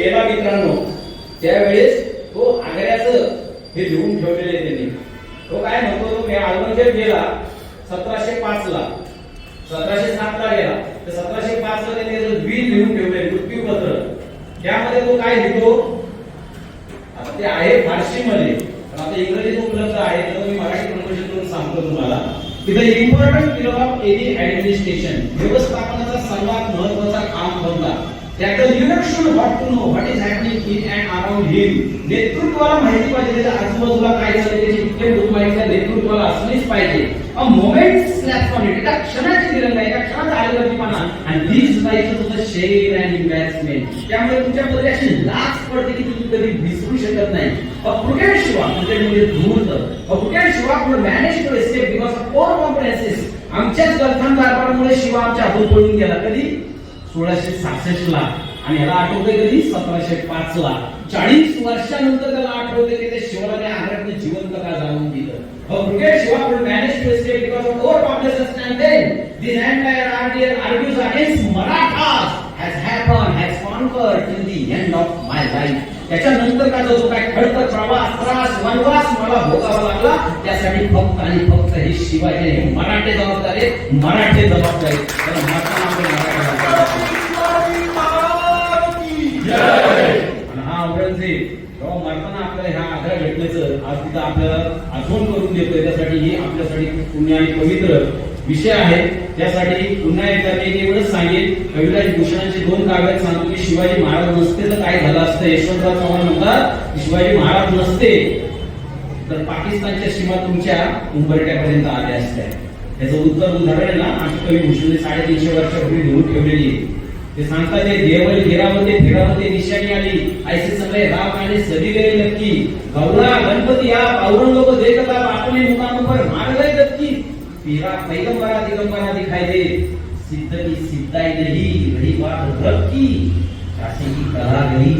तेव्हा मित्रांनो त्यावेळेस तो आग्र्याचं हे लिहून ठेवलेले त्यांनी. तो काय म्हणतो तो मी औरंगजेब गेला सतराशे पाच ला. सतराशे सात ला गेला. तर सतराशे पाच ला त्यांनी द्वी लिहून ठेवलंय मृत्यूपत्र. त्यामध्ये तो काय लिहितो? आता ते आहे फारसी मध्ये पण आता इंग्रजीत उपलब्ध आहे तर मी मराठी प्रमोशन करून सांगतो तुम्हाला. तिथे important pillar of any administration व्यवस्थापनाचा सर्वात महत्त्वाचा काम बनला. That the leader should want to know what is happening in and around him. नेतृत्वाला माहिती पाहिजे त्याच्या आजूबाजूला काय चाललंय त्याची इथे माहिती त्या नेतृत्वाला असलीच पाहिजे a moment slap on it एका क्षणाची दिलं नाही एका क्षणात आलेलंपणा आणि दीज लाईफ तुझं शेअर अँड इन्व्हेस्टमेंट त्यामुळे तुमच्यामध्ये अशी लाच पडते की तुम्ही कधी विसरू शकत नाही अ क्रिकेट शिवा क्रिकेट म्हणजे धूर्त अ क्रिकेट शिवा पुढे manage to escape because of poor comprehensions आमच्याच गलथान कारभारामुळे शिवा आमच्या हातून पडून गेला कधी सोळाशे सहासष्ट ला. आणि ह्याला आठवते कधी सतराशे पाच ला. चाळीस वर्षानंतर त्याला आठवते की ते शिवराने आग्र्यातनं जिवंत का जाणून दिलं? हो, Shiva manage to escape because of four and then this entire argues against Marathas त्याच्यानंतर का जो काय खडक प्रवास त्रास वनवास मला भोगावा लागला? त्यासाठी फक्त आणि फक्त हे शिवाजी हे मराठे जबाबदार आहेत. मराठे जबाबदार आज तिथं आपल्याला आठवण करून देतोय. त्यासाठी हे आपल्यासाठी खूप पुण्य आणि पवित्र विषय आहे. त्यासाठी पुन्हा एकदा मी एवढंच सांगेन. कविराज भूषणांची दोन काव्यात सांगतो की शिवाजी महाराज नसते तर काय झालं असतं? यशवंतराव चव्हाण म्हणतात की शिवाजी महाराज नसते तर पाकिस्तानच्या सीमा तुमच्या उंबरट्यापर्यंत आल्या असत्या. त्याचं उत्तर उदाहरण आहे ना? आमची कवी भूषणने साडेतीनशे वर्षापूर्वी लिहून ठेवलेली आहे. ते सांगतात ते देवल घेरामध्ये फिरामध्ये निशाणी आली. ऐसे सगळे राम आणि सभी नक्की गौरा गणपती या औरंगजेब देखता आपले मुकाम पर मार गए नक्की पीरा पैगंबरा दिगंबरा दिखाई दे. सिद्ध की सिद्धाई नहीं घड़ी बात रब की. काशी की कला गई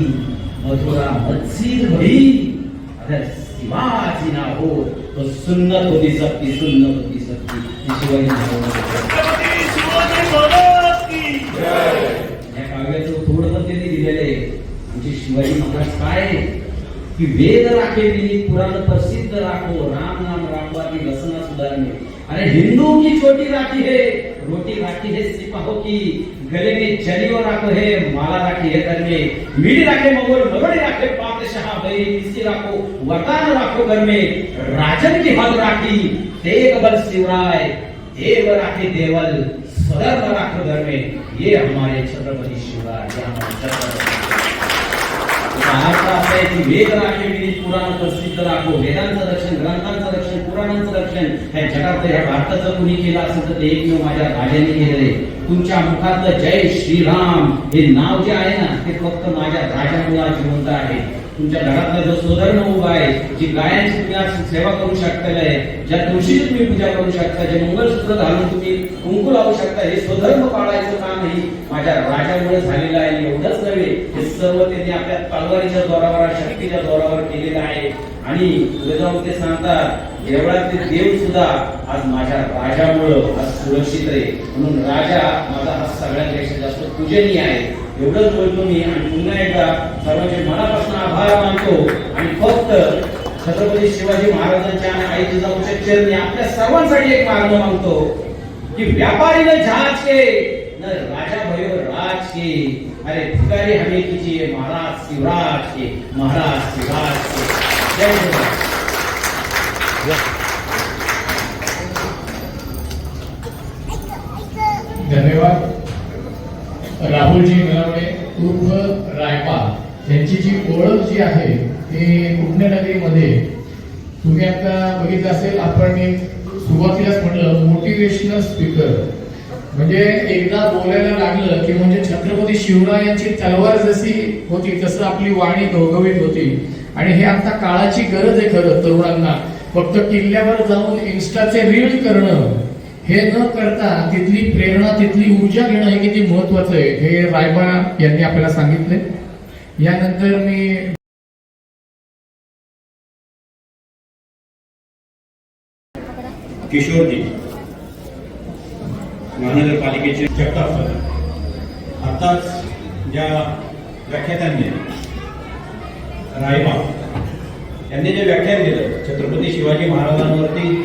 मथुरा मत्सीर भई अगर शिवाजी ना हो तो सुन्नत होती सबकी सुन्नत होती सबकी. शिवाजी आमचे शिवाजी महाराज काय? की वेद राखे विनी पुराण प्रसिद्ध राखो, राम नाम राखवा की रसना सुधारणे. अरे हिंदू की छोटी राखी है, रोटी राखी है सिपाहों की, गले में चलियो राखो है, माला राखी है घर में. मीठी राखे मंगोल मगड़ी राखे पातशाह भाई किसी राखो, वरदान राखो घर में. राजन की हद राखी तेग बल शिवराय, देव राखे देवल स्वधर्म राखो घर में. ये हमारे छत्रपति शिवराज ये हमारे छत्रपति अर्थ असा आहे की वेद राखे विधी पुराण प्रसिद्ध राखो. वेदांचं रक्षण ग्रंथांचं रक्षण पुराणांचं रक्षण ह्या जगात ह्या भारताचं कुणी केलं असेल तर ते एकमेव माझ्या राजाने केलेलं आहे. तुमच्या मुखातलं जय श्रीराम हे नाव जे आहे ना ते फक्त माझ्या राजामुळे आज जिवंत आहे. तुमच्या घरातला जो स्वधर्म उभा आहे जी गायांची तुम्ही आज सेवा करू शकता आहे ज्या तुळशीची तुम्ही पूजा करू शकता जे मंगळसूत्र घालून तुम्ही कुंकू लावू शकता हे स्वधर्म पाळायचं काम ही माझ्या राजामुळे झालेलं आहे एवढंच नव्हे हे सर्व त्यांनी आपल्या तलवारीच्या जोरावर शक्तीच्या जोरावर केलेलं आहे. आणि पुढे जाऊन ते सांगतात देवळातले देव सुद्धा आज माझ्या राजामुळं आज सुरक्षित आहे. म्हणून राजा पूजनीय आहे. एवढंच बोलतो मी आणि पुन्हा एकदा सर्वांचे मनापासून आभार मानतो. आणि फक्त छत्रपती शिवाजी महाराजांच्या आणि आई जिजाऊच्या चरणी आपल्या सर्वांसाठी एक मार्ग मागतो की व्यापारी न जहाज के न राजा भयो राज के. अरे भिकारी हमें कीजिए महाराज शिवराज के महाराज शिवराज के. जय शिवराज. धन्यवाद. राहुलजी नरवणे उर्फ रायपा यांची जी ओळख जी आहे ती पुण्यनगरीमध्ये तुम्ही आता बघितलं असेल आपण मी सुरुवातीलाच म्हटलं मोटिवेशनल स्पीकर म्हणजे एकदा बोलायला लागलं की म्हणजे छत्रपती शिवरायांची तलवार जशी होती तसं आपली वाणी गवगवीत होती. आणि हे आता काळाची गरज आहे खरं तरुणांना. फक्त किल्ल्यावर जाऊन इन्स्टाचे रील करणं. हे न करता तिथली प्रेरणा तिथली ऊर्जा घेणं हे किती महत्वाचं आहे? हे रायबा यांनी आपल्याला सांगितले. यानंतर मी किशोरजी महानगरपालिकेचे जगताप सर आत्ताच ज्या व्याख्यात्यांनी रायबा यांनी जे व्याख्यान दिलं छत्रपती शिवाजी महाराजांवरती